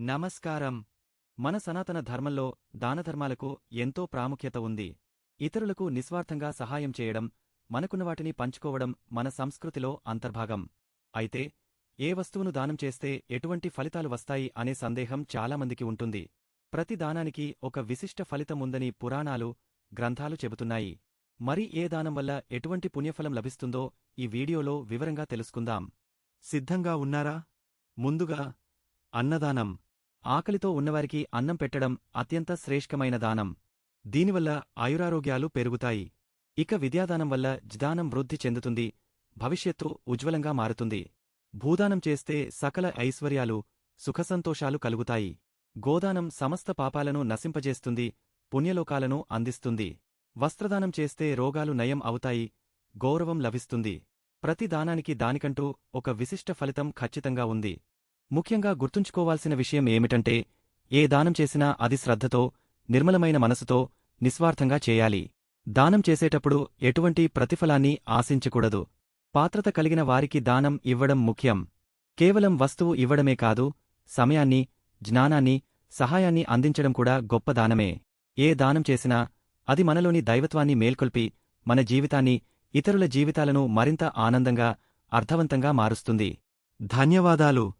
నమస్కారం. మన సనాతన ధర్మంలో దానధర్మాలకు ఎంతో ప్రాముఖ్యత ఉంది. ఇతరులకు నిస్వార్థంగా సహాయం చేయడం మనకున్న వాటిని పంచుకోవడం మన సంస్కృతిలో అంతర్భాగం. అయితే ఏ వస్తువును దానం చేస్తే ఎటువంటి ఫలితాలు వస్తాయి అనే సందేహం చాలామందికి ఉంటుంది. ప్రతి దానానికి ఒక విశిష్ట ఫలితం ఉందని పురాణాలు గ్రంథాలు చెబుతున్నాయి. మరి ఏ దానం వల్ల ఎటువంటి పుణ్యఫలం లభిస్తుందో ఈ వీడియోలో వివరంగా తెలుసుకుందాం. సిద్ధంగా ఉన్నారా? ముందుగా అన్నదానం. ఆకలితో ఉన్నవారికి అన్నం పెట్టడం అత్యంత శ్రేష్ఠమైన దానం. దీనివల్ల ఆయురారోగ్యాలు పెరుగుతాయి. ఇక విద్యాదానం వల్ల జ్ఞానం వృద్ధి చెందుతుంది. భవిష్యత్తు ఉజ్వలంగా మారుతుంది. భూదానం చేస్తే సకల ఐశ్వర్యాలు సుఖసంతోషాలు కలుగుతాయి. గోదానం సమస్త పాపాలను నశింపజేస్తుంది పుణ్యలోకాలను అందిస్తుంది. వస్త్రదానం చేస్తే రోగాలు నయం అవుతాయి గౌరవం లభిస్తుంది. ప్రతి దానానికి దానికంటూ ఒక విశిష్ట ఫలితం ఖచ్చితంగా ఉంది. ముఖ్యంగా గుర్తుంచుకోవాల్సిన విషయం ఏమిటంటే ఏ దానం చేసినా అది శ్రద్ధతో నిర్మలమైన మనసుతో నిస్వార్థంగా చేయాలి. దానం చేసేటప్పుడు ఎటువంటి ప్రతిఫలాన్ని ఆశించకూడదు. పాత్రత కలిగిన వారికి దానం ఇవ్వడం ముఖ్యం. కేవలం వస్తువు ఇవ్వడమే కాదు సమయాన్ని జ్ఞానాన్ని సహాయాన్ని అందించడం కూడా గొప్ప దానమే. ఏ దానం చేసినా అది మనలోని దైవత్వాన్ని మేల్కొల్పి మన జీవితాన్ని ఇతరుల జీవితాలను మరింత ఆనందంగా అర్థవంతంగా మారుస్తుంది. ధన్యవాదాలు.